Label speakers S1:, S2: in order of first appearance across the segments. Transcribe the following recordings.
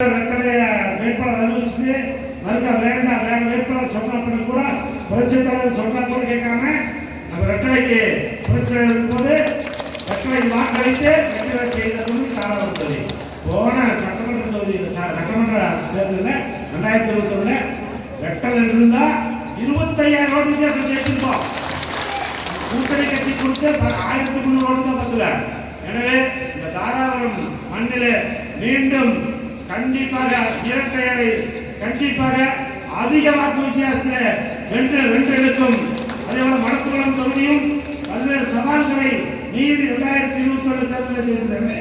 S1: ரெட்டலைய வேட்பாளர் அறிவிச்சுட்டு மறுக்க வேண்டாம் வேற வேட்பாளர் சொன்ன பிறகு கூட புரட்சித் தலைவர் சொன்னா கூட கேட்காம நம்ம ரெட்டலைக்கு புரட்சி தலைவர் இருக்கும்போது ரெட்டலை வாக்களித்து ரெட்டலை செய்த வந்து தாராபுரம் தொகுதி. போன சட்டமன்ற தொகுதி ச- சட்டமன்ற தேர்தலில் ரெண்டாயிரத்தி இருபத்தி ஒண்ணுல ரெட்டலை இருந்தா இருபத்தையாயிரம் ஓட்டு வித்தியாசம் ஜெயிச்சிருக்கோம் கூட்டணி கட்சி கொடுத்து ப- ஆயிரத்தி முந்நூறு ஓட்டு தான் பஸ்ல எனவே இந்த தாராபுரம் மண்ணில் மீண்டும் கண்டிப்பாக இரட்டை அடை கண்டிப்பாக அதிக வாக்கு வித்தியாசத்தில் வென்று வென்றெடுக்கும். அதே போல மணக்குளம் தொகுதியும் பல்வேறு சவால்களை நீதி இரண்டாயிரத்தி இருபத்தி ஒன்று தேர்தலில் இருந்தது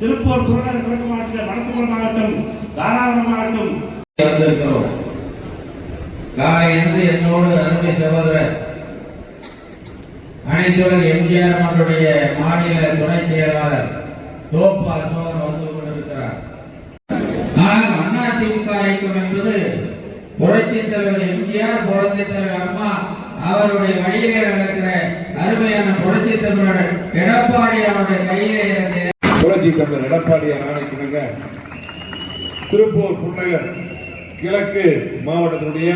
S1: திருப்பூர் புறநகர் கிழக்கு மாவட்டத்தில் மணக்குளம் மாவட்டம் தாராபுரம் மாவட்டம்.
S2: வந்திருக்கிறோம். காலையிலிருந்து என்னோடு அருமை சகோதரர் அனைத்துலக எம்ஜிஆர் மன்றுடைய மாநில துணை செயலாளர் தோப்பு அசோகன் வந்து கொண்டிருக்கிறார் ஆனால் அதிமுக இயக்கம் என்பது புரட்சி தலைவர் எம்ஜிஆர் புரட்சி தலைவர் அம்மா அவருடைய வழியிலே நடக்கிற அருமையான புரட்சி தமிழர் எடப்பாடி அவருடைய கையிலே இருந்த
S3: புரட்சி தலைவர் எடப்பாடியார் ஆணைக்கிணங்க திருப்பூர் புன்னகர் கிழக்கு மாவட்டத்தினுடைய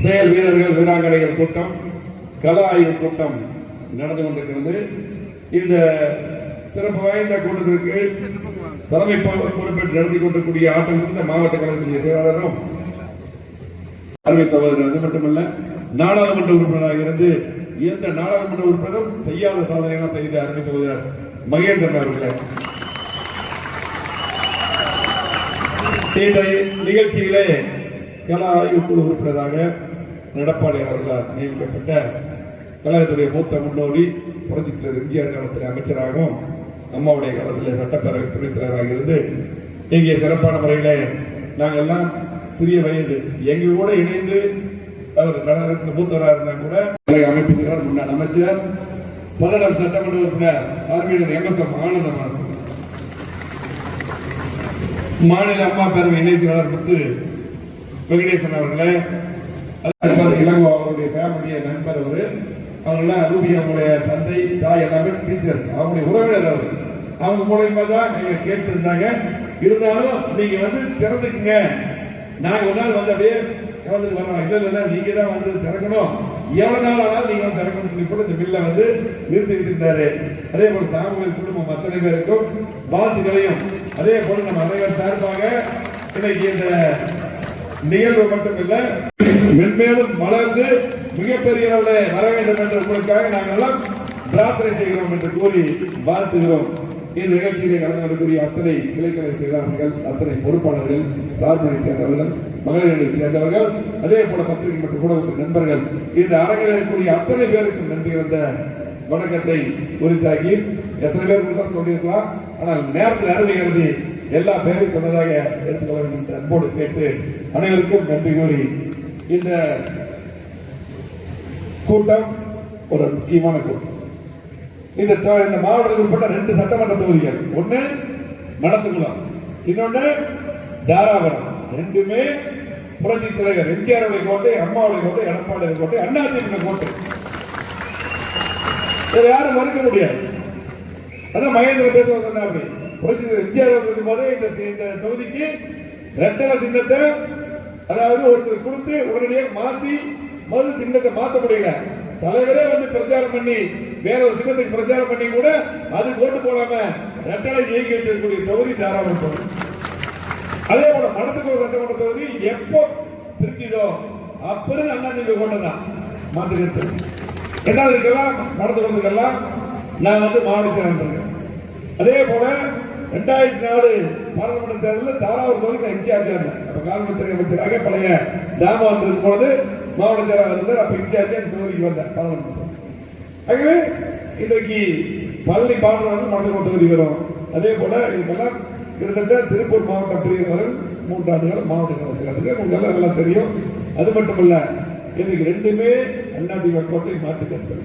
S3: செயல் வீரர்கள் வீராங்கனைகள் கூட்டம் கள ஆய்வு கூட்டம் நடந்து கொண்டிருக்கிறது. இந்த சிறப்பு வாய்ந்த கூட்டத்திற்கு தலைமை பொ- பொறுப்பேற்று நடத்தி கொண்டிருக்கூடிய ஆட்டம் இந்த மாவட்ட கழகத்தினுடைய செயலாளரும் அருமை சகோதரர் அது மட்டுமல்ல நாடாளுமன்ற உறுப்பினராக இருந்து எந்த நாடாளுமன்ற உறுப்பினரும் செய்யாத சாதனைகளாக செய்த அருமை சகோதரர் மகேந்திரன் அவர்களே. இந்த நிகழ்ச்சியிலே கல குழு உறுப்பினராக எடப்பாடி அவர்களால் நியமிக்கப்பட்ட கழகத்துடைய மூத்த முன்னோடி புரட்சித் தலைவர் எம்ஜிஆர் காலத்தில் அமைச்சராகவும் அம்மாவுடைய காலத்தில் சட்டப்பேரவை துணைத் தலைவராக இருந்து இங்கே சிறப்பான முறையில் நாங்கள் எல்லாம் சிறிய வயது எங்க கூட இணைந்து அவர் கழகத்தில் மூத்தவராக இருந்தால் கூட கழக முன்னாள் அமைச்சர் பல்லடம் சட்டமன்ற உறுப்பினர் ஆர்மியினர் எம் எஸ் எம் ஆனந்தமான மாநில அம்மா பேரவை இணை செயலாளர் முத்து வெங்கடேசன் அவர்களே இளங்கோ அவருடைய ஃபேமிலியை நண்பர் அவர் அவங்களாம் ரூபி அவங்களுடைய தந்தை தாய் எல்லாமே டீச்சர் அவங்களுடைய உறவினர் அவர். அவங்க மூலயமா தான் எங்களை கேட்டு இருந்தாங்க இருந்தாலும் நீங்க வந்து திறந்துக்குங்க. நாங்க ஒரு நாள் வந்து அப்படியே கலந்துட்டு வரோம் இல்ல இல்ல நீங்க தான் வந்து திறக்கணும். எவ்வளவு நாள் ஆனாலும் நீங்க வந்து திறக்கணும்னு சொல்லி கூட இந்த பில்லை வந்து நிறுத்தி வச்சிருந்தாரு அதே போல சாமுவேல் குடும்பம் அத்தனை பேருக்கும் வாழ்த்துக்களையும். அதே போல நம்ம அனைவர் சார்பாக இன்னைக்கு இந்த நிகழ்வு மட்டும் இல்லை மென்மேலும் மலர்ந்து மிகப்பெரிய அளவில் வர வேண்டும் என்று உங்களுக்காக நாங்கள் எல்லாம் பிரார்த்தனை செய்கிறோம் என்று கூறி வாழ்த்துகிறோம். இந்த நிகழ்ச்சியிலே கலந்து கொள்ளக்கூடிய அத்தனை கிளைக்கலை செயலாளர்கள் அத்தனை பொறுப்பாளர்கள் சார்பனை சேர்ந்தவர்கள் மகளிரை சேர்ந்தவர்கள் அதே போல பத்திரிகை மற்றும் ஊடகத்தின் நண்பர்கள் இந்த அரங்கில் இருக்கக்கூடிய அத்தனை பேருக்கும் நன்றி வந்த வணக்கத்தை உரித்தாக்கி எத்தனை பேர் கூட சொல்லியிருக்கலாம். ஆனால் நேரத்தில் அருமை கருதி எல்லா பேரும் சொன்னதாக எடுத்துக்கொள்ள வேண்டும் அன்போடு கேட்டு அனைவருக்கும் நன்றி கூறி இந்த கூட்டம் ஒரு முக்கியமான கூட்டம். இந்த இந்த மாவட்டத்தில் உட்பட்ட ரெண்டு சட்டமன்ற தொகுதிகள். ஒன்று மடத்துக்குளம். இன்னொன்று தாராபுரம். ரெண்டுமே புரட்சி தலைவர் எம்ஜிஆருடைய கோட்டை அம்மாவுடைய கோட்டை எடப்பாடி கோட்டை அண்ணாதிமுக கோட்டை. இதை யாரும் மறுக்க முடியாது. அதான் மகேந்திர பேசுவது சொன்னாரு புரட்சி எம்ஜிஆர் இருக்கும் போதே இந்த இந்த தொகுதிக்கு ரெட்டல சின்னத்தை அதாவது ஒருத்தர் கொடுத்து உடனடியாக மாற்றி மறு சின்னத்தை மாற்ற முடியல தலைவரே வந்து பிரச்சாரம் பண்ணி வேற ஒரு சின்னத்துக்கு பிரச்சாரம் பண்ணி கூட அது ஓட்டு போடாம ரெட்டலை ஜெயிக்க வச்சிருக்கக்கூடிய தொகுதி தாராபுரம் அதே போல மடத்துக்கு ஒரு சட்டமன்ற தொகுதி எப்போ திருச்சிதோ அப்படின்னு அண்ணா நீங்க கொண்டதான் மாற்றுக்கிறது ரெண்டாவது இதுக்கெல்லாம் மடத்துக்கிறதுக்கெல்லாம் நான் வந்து மாவட்ட அதே போல ரெண்டாயிரத்தி நாலு பாராளுமன்ற தேர்தலில் தாராவூர் தொகுதிக்கு நான் இன்சார்ஜா இருந்தேன். அப்ப காவல்துறை அமைச்சராக பழைய தாமோதர் இருக்கும் பொழுது மாவட்ட செயலாளர் இருந்தார் அப்ப இன்சார்ஜா இந்த தொகுதிக்கு வந்தேன் பாராளுமன்ற ஆகவே இன்றைக்கு பழனி பாடல் வந்து மனதில் தொகுதி வரும் அதே போல இதுக்கெல்லாம் கிட்டத்தட்ட திருப்பூர் மாவட்டம் பிரியவர்கள் மூன்றாண்டுகள் மாவட்ட கழகத்தில் உங்களுக்கு எல்லாம் நல்லா தெரியும் அது மட்டுமல்ல இன்னைக்கு ரெண்டுமே அண்ணாதிமுக கோட்டை மாற்றுக்கிறது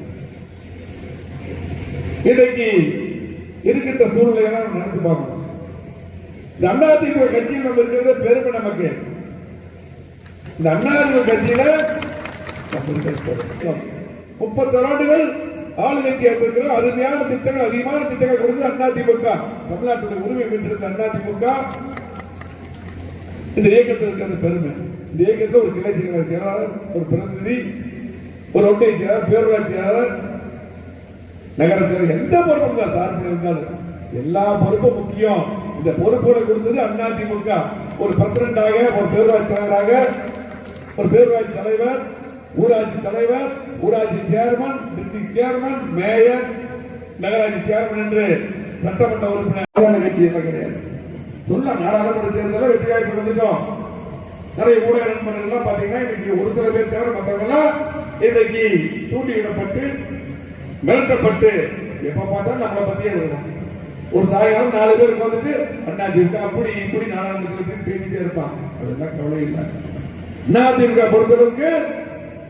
S3: இன்னைக்கு இருக்கின்ற சூழ்நிலையெல்லாம் நம்ம நடந்து பார்க்கணும் இந்த அதிமுக கட்சியில் நம்ம இருக்கிறது பெருமை நமக்கு இந்த அதிமுக கட்சியில முப்பத்தொரு ஆண்டுகள் ஆளுங்கட்சி இருக்கிற அருமையான திட்டங்கள் அதிகமான திட்டங்கள் கொடுத்து அதிமுக தமிழ்நாட்டுடைய உரிமை பெற்றிருந்த அதிமுக இந்த இயக்கத்தில் இருக்கிற பெருமை. இந்த இயக்கத்தில் ஒரு கிளை செயலாளர் ஒரு பிரதிநிதி ஒரு ஒன்றிய செயலாளர் பேரூராட்சியாளர் நகர எந்த பொறுப்பு தான் சார்பில் இருந்தாலும். எல்லா பொறுப்பும் முக்கியம். இந்த பொறுப்புகளை கொடுத்தது அதிமுக ஒரு பிரசிடண்டாக ஒரு பேரூராட்சி தலைவராக ஒரு பேரூராட்சி தலைவர் ஊராட்சி தலைவர் ஊராட்சி சேர்மன் டிஸ்ட்ரிக்ட் சேர்மன் மேயர் நகராட்சி சேர்மன் என்று சட்டமன்ற உறுப்பினர். எல்லாம் கிடையாது சொல்ல நாடாளுமன்ற தேர்தலில் வெற்றி வாய்ப்பு வந்துட்டோம் நிறைய ஊடக நண்பர்கள் எல்லாம் பாத்தீங்கன்னா இன்னைக்கு ஒரு சில பேர் தவிர மற்றவங்க எல்லாம் இன்னைக்கு தூண்டி விடப்பட்டு மிரட்டப்பட்டு எப்ப பார்த்தாலும் நம்மளை பத்தியே எழுதணும் ஒரு சாயங்காலம் நாலு பேர் உட்காந்துட்டு அண்ணா திமுக அப்படி இப்படி நாடாளுமன்றத்தில் பேசிட்டே இருப்பான். அதெல்லாம் கவலை இல்லை. அண்ணா திமுக பொறுத்தளவுக்கு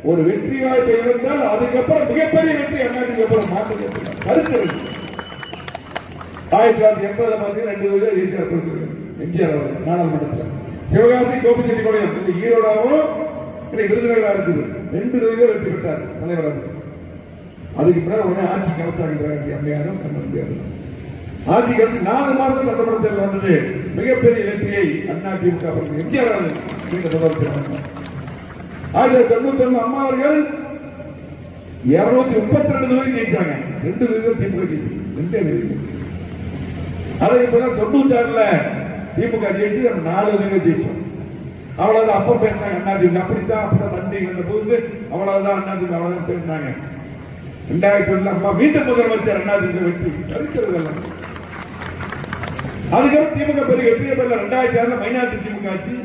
S3: ஒரு வெற்றி வாய்ப்பை இருந்தால் அதுக்கப்புறம் மிகப்பெரிய வெற்றி அண்ணா அப்புறம் மாற்றம் கருத்து ஆயிரத்தி தொள்ளாயிரத்தி எண்பது மாதிரி ரெண்டு பேரும் ஈஸியாக கொடுத்துருக்கு எம்ஜிஆர் அவர்கள் நாடாளுமன்றத்தில். சிவகாசி கோபிச்செட்டிப்பாளையம் இந்த ஈரோடாவும் இன்னைக்கு விருதுநகராக இருக்குது. ரெண்டு தொகுதியில் வெற்றி பெற்றார் தலைவர் அதுக்கு பிறகு உடனே ஆட்சி கலைச்சாங்க அம்மையாரும் கண்ணன் ஆட்சி கழித்து நாலு மாதம் சட்டமன்ற தேர்தல் வந்தது. மிகப்பெரிய வெற்றியை அண்ணா திமுக எம்ஜிஆர் அவர்கள் நீண்ட தொடர்பு ஆயிரத்தி தொண்ணூத்தி ஒண்ணு அம்மாவர்கள் இருநூத்தி முப்பத்தி ரெண்டு தொகுதி ஜெயிச்சாங்க. ரெண்டு விதம் திமுக ஜெயிச்சு. ரெண்டே விதம் அதை இப்ப தொண்ணூத்தி ஆறுல திமுக ஜெயிச்சு நம்ம நாலு விதம் ஜெயிச்சோம். அவ்வளவுதான். அப்ப பேசினாங்க அண்ணா திமுக அப்படித்தான் அப்படிதான் சண்டை வந்த போது அவ்வளவுதான் அண்ணா திமுக அவ்வளவுதான் பேசினாங்க. ரெண்டாயிரத்தி ஒண்ணுல அம்மா மீண்டும் முதலமைச்சர் அண்ணா திமுக வெற்றி தரிக்கிறது அதுக்கப்புறம் திமுக பெரிய வெற்றியை பெறல ரெண்டாயிரத்தி ஆறுல மைனாரிட்டி திமுக ஆச்சு.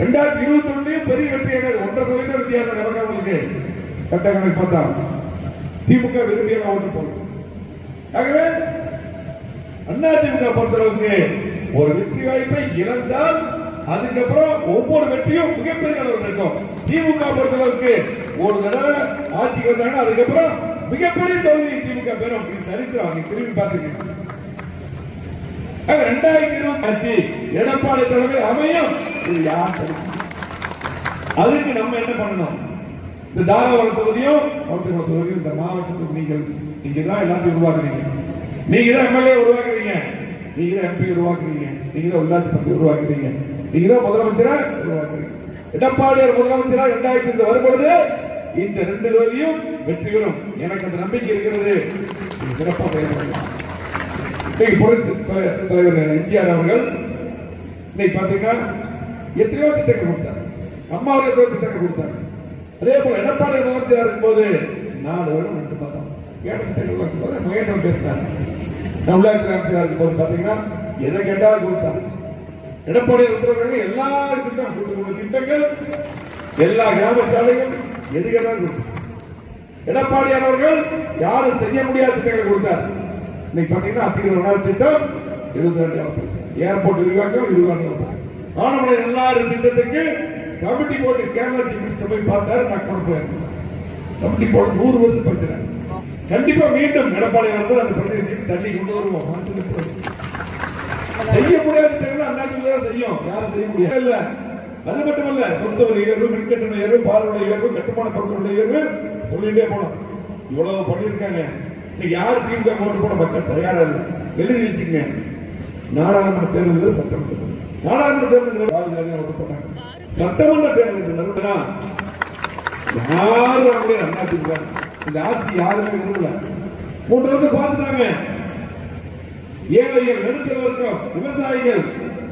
S3: ரெண்டாயிரத்தி இருபத்தி ஒண்ணுலயும் பெரிய வெற்றி கிடையாது ஒன்றரை சதவீத வித்தியாசம் நடக்க உங்களுக்கு. கட்ட கணக்கு பார்த்தா திமுக விரும்பியெல்லாம் ஓட்டு போடும் ஆகவே அண்ணா திமுக பொறுத்தளவுக்கு ஒரு வெற்றி வாய்ப்பை இழந்தால் அதுக்கப்புறம் ஒவ்வொரு வெற்றியும் மிகப்பெரிய அளவில் இருக்கும். திமுக பொறுத்தளவுக்கு ஒரு தடவை ஆட்சிக்கு வந்தாங்கன்னா அதுக்கப்புறம் மிகப்பெரிய தோல்வி திமுக பெறும். இது சரித்திரம். நீங்க திரும்பி பார்த்துக்கணும் ரெண்டாயிரத்தி இருபத்தி ஆட்சி எடப்பாடி தலைமை அமையும். இது யார் அதுக்கு நம்ம என்ன பண்ணணும்? இந்த தாராபுரம் தொகுதியும் கோட்டைக்குளம் தொகுதியும் இந்த மாவட்டத்துக்கு நீங்கள் நீங்க தான் எல்லாத்தையும் உருவாக்குறீங்க. நீங்க தான் எம்எல்ஏ உருவாக்குறீங்க. நீங்க தான் எம்பி உருவாக்குறீங்க. நீங்க தான் உள்ளாட்சி பத்தி உருவாக்குறீங்க. நீங்க தான் முதலமைச்சரா உருவாக்குறீங்க. எடப்பாடியார் முதலமைச்சரா ரெண்டாயிரத்தி இருபது வரும்பொழுது இந்த ரெண்டு தொகுதியும் வெற்றி பெறும் எனக்கு அந்த நம்பிக்கை இருக்கிறது. சிறப்பாக இன்னைக்கு பொருள் தலைவர் தலைவர் எம்ஜிஆர் அவர்கள் இன்னைக்கு பாத்தீங்கன்னா எத்தனையோ திட்டங்கள் கொடுத்தார். அம்மாவுக்கு அவர்கள் திட்டங்கள் கொடுத்தாரு. அதே போல எடப்பாடி முதலமைச்சர் இருக்கும்போது நாலு வருடம் ரெண்டு மாதம் கேட்ட திட்டங்கள் இருக்கும்போது முயற்சி பேசினார். தமிழக அமைச்சராக இருக்கும்போது பார்த்தீங்கன்னா எதை கேட்டாலும் கொடுத்தாரு. எடப்பாடி உத்தரவு எல்லா திட்டம் திட்டங்கள் எல்லா கிராம சாலையும் எது கேட்டாலும் கொடுத்தார். எடப்பாடியார் அவர்கள் யாரும் செய்ய முடியாத திட்டங்களை கொடுத்தார். இன்னைக்கு பாத்தீங்கன்னா ஒன்றாவது திட்டம் இருபத்தி ரெண்டாவது ஏர்போர்ட் விரிவாக்கம் விரிவாக்கம் ஆனமலை எல்லாரு திட்டத்துக்கு கமிட்டி போட்டு கேமரா மினிஸ்டர் போய் பார்த்தாரு நான் கொண்டு போயிருக்கேன் கமிட்டி போட்டு நூறு வருது பிரச்சனை கண்டிப்பா மீண்டும் எடப்பாடி அவர்கள் அந்த பிரச்சனையை தள்ளி கொண்டு வருவோம் செய்ய முடியாது திட்டங்கள் செய்யும். யாரும் செய்ய முடியாது. இல்ல அது மட்டுமல்ல சொந்த உயர்வு மின்கட்டண உயர்வு பாலோட உயர்வு கட்டுமான பொருட்களோட உயர்வு சொல்லிட்டே போனோம் இவ்வளவு பண்ணியிருக்காங்க. இன்னைக்கு யார் திமுக ஓட்டு போட மக்கள் தயாரா இல்லை. எழுதி வச்சுக்கங்க. நாடாளுமன்ற தேர்தல் சட்டம் நாடாளுமன்ற தேர்தல் பாதுகாப்பு போட்டாங்க. சட்டமன்ற தேர்தல் நடந்தா யாரும் அப்படியே இந்த ஆட்சி யாருமே விரும்பல. மூன்று வருஷம் பார்த்துட்டாங்க. ஏழைகள் நடுத்தர வர்க்கம் விவசாயிகள்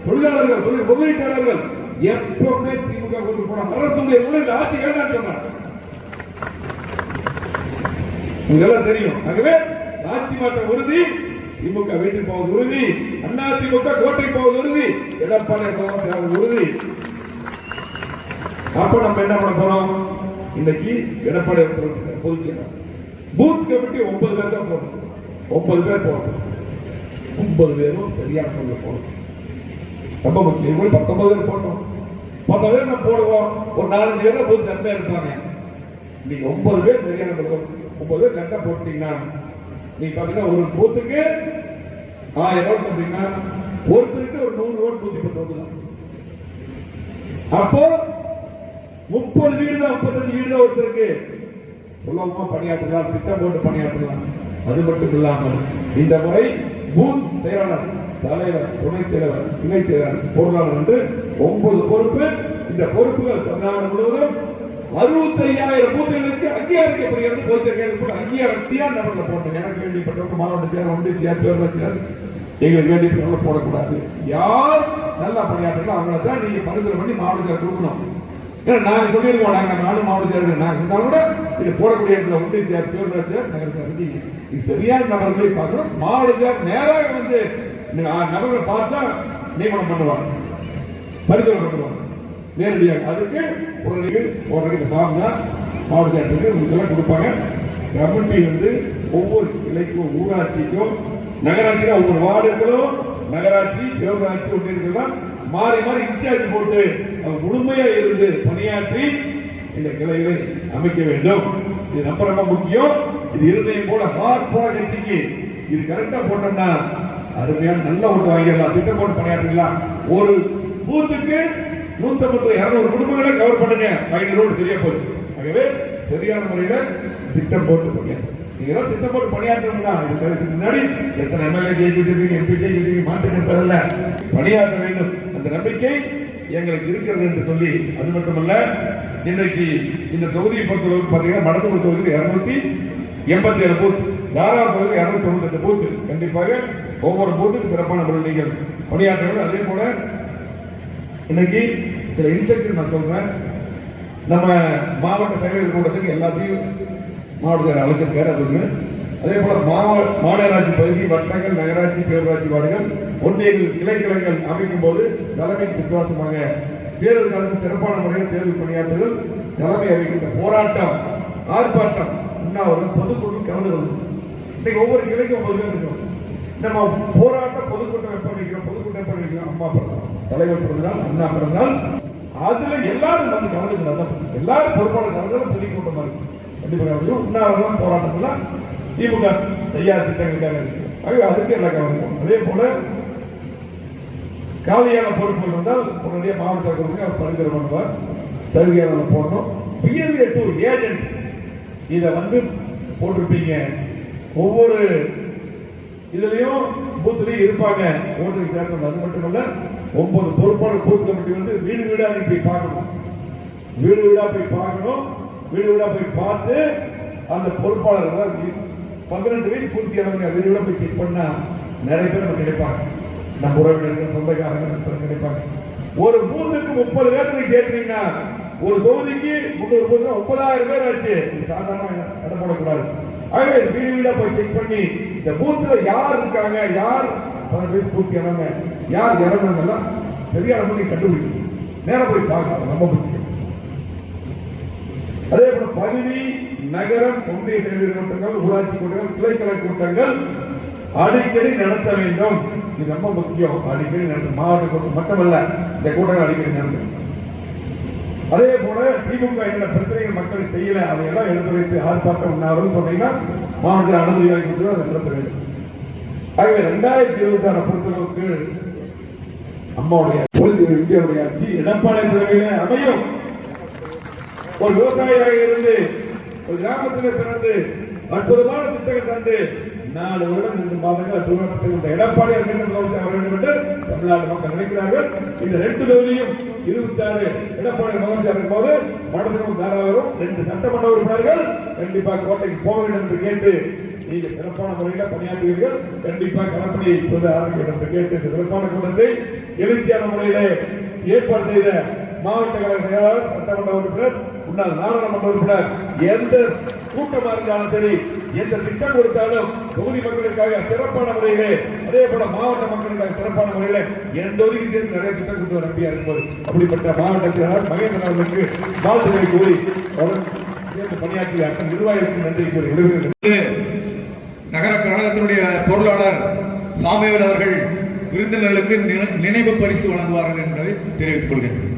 S3: தொழிலாளர்கள் தொழில் முதலீட்டாளர்கள் எப்பவுமே திமுக கொண்டு போன அரசுடைய இந்த ஆட்சி வேண்டாம் சொன்னார் உங்களெல்லாம் தெரியும். ஆகவே ஆட்சி மாற்றம் உறுதி திமுக வீட்டுக்கு போவது உறுதி. அண்ணா திமுக கோட்டைக்கு போவது உறுதி. எடப்பாடி பழனிசாமி உறுதி. அப்ப நம்ம என்ன பண்ண போறோம்? இன்னைக்கு எடப்பாடி பொதுச் செயலர் பூத் கமிட்டி ஒன்பது பேர் தான் போடணும். ஒன்பது பேர் போடணும். ஒன்பது பேரும் சரியான முறையில் போடணும். ரொம்ப முக்கியம். போய் பத்தொன்பது பேர் போட்டோம் பத்து பேர் நம்ம போடுவோம். ஒரு நாலஞ்சு பேர் பூத் கம்மியா இருப்பாங்க. நீங்க ஒன்பது பேர் சரியான முறையில் ஒன்பது பேர் கரெக்டா போட்டீங்கன்னா நீ பாத்தீங்கன்னா ஒரு பூத்துக்கு ஆயிரம் ஓட்டு அப்படின்னா ஒருத்தருக்கு ஒரு நூறு ஓட்டு நூத்தி பத்து ஓட்டு தான். அப்போ முப்பது வீடு தான் முப்பத்தஞ்சு வீடு தான் ஒருத்தருக்கு. சுலபமா பணியாற்றலாம் திட்டம் போட்டு பணியாற்றலாம் அது மட்டும் இல்லாமல் இந்த முறை பூஸ் செயலாளர் தலைவர் துணைத் தலைவர் இணைச் செயலாளர் பொருளாளர் என்று ஒன்பது பொறுப்பு இந்த பொறுப்புகள் தமிழ்நாடு முழுவதும் அறுபத்தையாயிரம் பூத்துகளுக்கு அங்கீகரிக்கப்படுகிறது பொதுத்தேர்தல் அங்கீகாரத்தியா நம்ம போட்டோம் எனக்கு வேண்டியப்பட்டவங்க மாவட்ட செயலர் ஒன்றிய செயலர் பேரவைச் செயலர் எங்களுக்கு வேண்டியப்பட்டவங்களை போடக்கூடாது. யார் நல்லா பணியாற்றலாம் அவங்கள தான் நீங்க பரிந்துரை பண்ணி மாவட்டத்தில் கொடுக்கணும். ஏன்னா நாங்கள் சொல்லியிருக்கோம் நாங்கள் நாலு மாவட்ட செயலர்கள் இருந்தால் கூட இது போடக்கூடிய இடத்துல ஒன்றிய செயலர் பேரவைச் நகர இது சரியான நபர்களை பார்க்கணும். மாவட்ட நேராக வந்து நபர்களை பார்த்தா நியமனம் பண்ணுவாங்க. பரிந்துரை பண்ணுவாங்க. நேரடியாக. அதுக்கு ஒரு நிகழ் ஒரு இந்த ஃபார்ம் தான் மாவட்ட செயலருக்கு இதெல்லாம் கொடுப்பாங்க. கமிட்டி வந்து ஒவ்வொரு கிளைக்கும் ஊராட்சிக்கும் நகராட்சியில் ஒவ்வொரு வார்டுகளும் நகராட்சி பேரூராட்சி ஒன்றியர்கள்லாம் மாறி மாறி இன்சார்ஜ் போட்டு அவங்க முழுமையா இருந்து பணியாற்றி இந்த கிளைகளை அமைக்க வேண்டும். இது ரொம்ப ரொம்ப முக்கியம். இது இருதயம் போல ஹார்ட் போல கட்சிக்கு இது கரெக்டா போட்டோம்னா அருமையான நல்ல ஓட்டு வாங்கிடலாம். திட்டம் போட்டு பணியாற்றிடலாம் ஒரு பூத்துக்கு நூத்தம்பது இரநூறு குடும்பங்களை கவர் பண்ணுங்க. பயணி ரோடு சரியா போச்சு. ஆகவே சரியான முறையில திட்டம் போட்டு பணியாற்று நீங்க ஏதோ திட்டம் போட்டு பணியாற்றணும் தான் இது முன்னாடி எத்தனை எம்எல்ஏ ஜெயிக்கிட்டு எம்பி ஜெயிக்கிட்டு மாற்றி தரல பணியாற்ற வேண்டும். அந்த நம்பிக்கை எங்களுக்கு இருக்கிறது என்று சொல்லி அது மட்டுமல்ல இன்றைக்கு இந்த தொகுதியை பொறுத்தளவுக்கு பார்த்தீங்கன்னா மடத்தூர் தொகுதியில் இரநூத்தி எண்பத்தி ஏழு பூத் தாராள தொகுதியில் இரநூத்தி தொண்ணூத்தி பூத் கண்டிப்பாக ஒவ்வொரு பூத்துக்கும் சிறப்பான முறையில் நீங்கள் பணியாற்ற வேண்டும் அதே போல இன்னைக்கு சில இன்ஸ்ட்ரக்ஷன் நான் சொல்றேன். நம்ம மாவட்ட செயலர் கூட்டத்துக்கு எல்லாத்தையும் மாவட்டத்தில் அழைச்சிருக்காரு அது ஒன்று அதே போல மாவட்ட மாநகராட்சி பகுதி வட்டங்கள் நகராட்சி பேரூராட்சி வார்டுகள் ஒன்றியங்கள் கிளைக்கிழங்கள் அமைக்கும் போது தலைமைக்கு விசுவாசமாக தேர்தல் காலத்தில் சிறப்பான முறையில் தேர்தல் பணியாற்றுதல் தலைமை அமைக்கின்ற போராட்டம் ஆர்ப்பாட்டம் உண்ணாவிரதம் பொதுக்குழு கலந்து கொள்ளும். இன்னைக்கு ஒவ்வொரு கிளைக்கும் ஒவ்வொரு இருக்கும் நம்ம போராட்டம் பொதுக்கூட்டம் எப்ப வைக்கிறோம் பொதுக்கூட்டம் எப்ப வைக்கிறோம் அம்மா பிறந்தநாள் தலைவர் பிறந்தநாள் அண்ணா பிறந்தநாள் அதுல எல்லாரும் வந்து கலந்துக்கலாம் தான் எல்லாரும் பொறுப்பாளர் கலந்து பொதுக்கூட்டமா இருக்கு கண்டிப்பாக கலந்து உண்ணாவிரதம் போராட்டம்லாம் திமுக தயார் திட்டங்களுக்காக இருக்கு. ஆகவே அதுக்கு எல்லாம் கவனிக்கும் அதே போல காலியான பொறுப்புகள் இருந்தால் உடனடியாக மாவட்ட கொடுங்க அவர் பரிந்துரை பண்ணுவார். தகுதியாளர் போடணும். பிஎல்ஏ டூ ஏஜென்ட் இதை வந்து போட்டிருப்பீங்க. ஒவ்வொரு இதுலேயும் பூத்துலேயும் இருப்பாங்க. ஓட்டுக்கு சேர்க்கணும். அது மட்டுமல்ல ஒன்பது பொறுப்பாளர் பூத் கமிட்டி வந்து வீடு வீடா நீ போய் பார்க்கணும். வீடு வீடா போய் பார்க்கணும். வீடு வீடா போய் பார்த்து அந்த பொறுப்பாளர் அதாவது பதினெட்டு வயசு பூர்த்தி ஆனவங்க வீடு வீடா போய் செக் பண்ணா நிறைய பேர் நமக்கு கிடைப்பாங்க. நம்ம உறவினர்கள் சொந்தக்காரங்க நண்பர்கள் கிடைப்பாங்க. ஒரு பூத்துக்கு முப்பது பேர் நீங்க கேட்டீங்கன்னா ஒரு தொகுதிக்கு முன்னூறு பூத்து முப்பதாயிரம் பேர் ஆச்சு. சாதாரணமாக சாதாரண இடம் போடக்கூடாது. ஆகவே வீடு வீடா போய் செக் பண்ணி இந்த பூத்துல யார் இருக்காங்க யார் பல பேர் பூர்த்தி ஆனவங்க யார் இறந்தவங்கலாம் சரியான முறையில் கண்டுபிடிக்கணும். நேரம் போய் பார்க்கணும் ரொம்ப முக்கியம். அதே போல பதவி நகரம் ஒன்றிய செயலர் கூட்டங்கள் ஊராட்சி கூட்டங்கள் கிளைக்கலை கூட்டங்கள் அடிக்கடி நடத்த வேண்டும். இது ரொம்ப முக்கியம். அடிக்கடி நடத்த மாவட்ட கூட்டம் மட்டுமல்ல இந்த கூட்டங்கள் அடிக்கடி நடந்தது அதே போல திமுக என்ன பிரச்சனைகள் மக்களை செய்யல அதையெல்லாம் எடுத்து வைத்து ஆர்ப்பாட்டம் உண்ணாவிரதம் சொன்னீங்கன்னா மாவட்டத்தில் அனுமதி வாங்கி கொடுத்து அதை நடத்த வேண்டும். ஆகவே ரெண்டாயிரத்தி இருபத்தி ஆறு பொறுத்தளவுக்கு அம்மாவுடைய பொது இந்தியாவுடைய ஆட்சி எடப்பாடி தலைமையில அமையும். ஒரு விவசாயியாக இருந்து ஒரு கிராமத்தில் பிறந்து அற்புதமான திட்டங்கள் தந்து நாலு வருடம் ரெண்டு மாதங்கள் அற்புதமான இந்த தந்த மீண்டும் முதலமைச்சர் வர வேண்டும் என்று தமிழ்நாடு மக்கள் நினைக்கிறார்கள். இந்த ரெண்டு தொகுதியும் இருபத்தி ஆறு எடப்பாடி முதலமைச்சர் இருக்கும்போது மடத்திலும் தாராளரும் ரெண்டு சட்டமன்ற உறுப்பினர்கள் கண்டிப்பாக கோட்டைக்கு போக வேண்டும் என்று கேட்டு நீங்கள் சிறப்பான முறையில் பணியாற்றுவீர்கள். கண்டிப்பாக கலப்பணியை இப்போது ஆரம்பிக்க வேண்டும் என்று கேட்டு இந்த சிறப்பான கூட்டத்தை எழுச்சியான முறையிலே ஏற்பாடு செய்த மாவட்ட கழக செயலாளர் சட்டமன்ற உறுப்பினர் முன்னாள் நாடாளுமன்ற உறுப்பினர் எந்த கூட்டமா இருந்தாலும் சரி எந்த திட்டம் கொடுத்தாலும் தொகுதி மக்களுக்காக சிறப்பான முறையிலே அதே போல மாவட்ட மக்களுக்காக சிறப்பான முறையிலே எந்த ஒதுக்கீட்டிலும் நிறைய திட்டம் கொண்டு வர நம்பியா இருப்பது அப்படிப்பட்ட மாவட்ட செயலாளர் மகேந்திரன் அவர்களுக்கு வாழ்த்துக்களை கூறி சேர்ந்து பணியாற்றிய அத்தனை நிர்வாகிகளுக்கு நன்றி கூறி விடுகிறேன்
S4: நகர கழகத்தினுடைய பொருளாளர் சாமிவேல் அவர்கள் விருந்தினர்களுக்கு நினை- நினைவு பரிசு வழங்குவார்கள் என்பதை தெரிவித்துக் கொள்கிறேன்.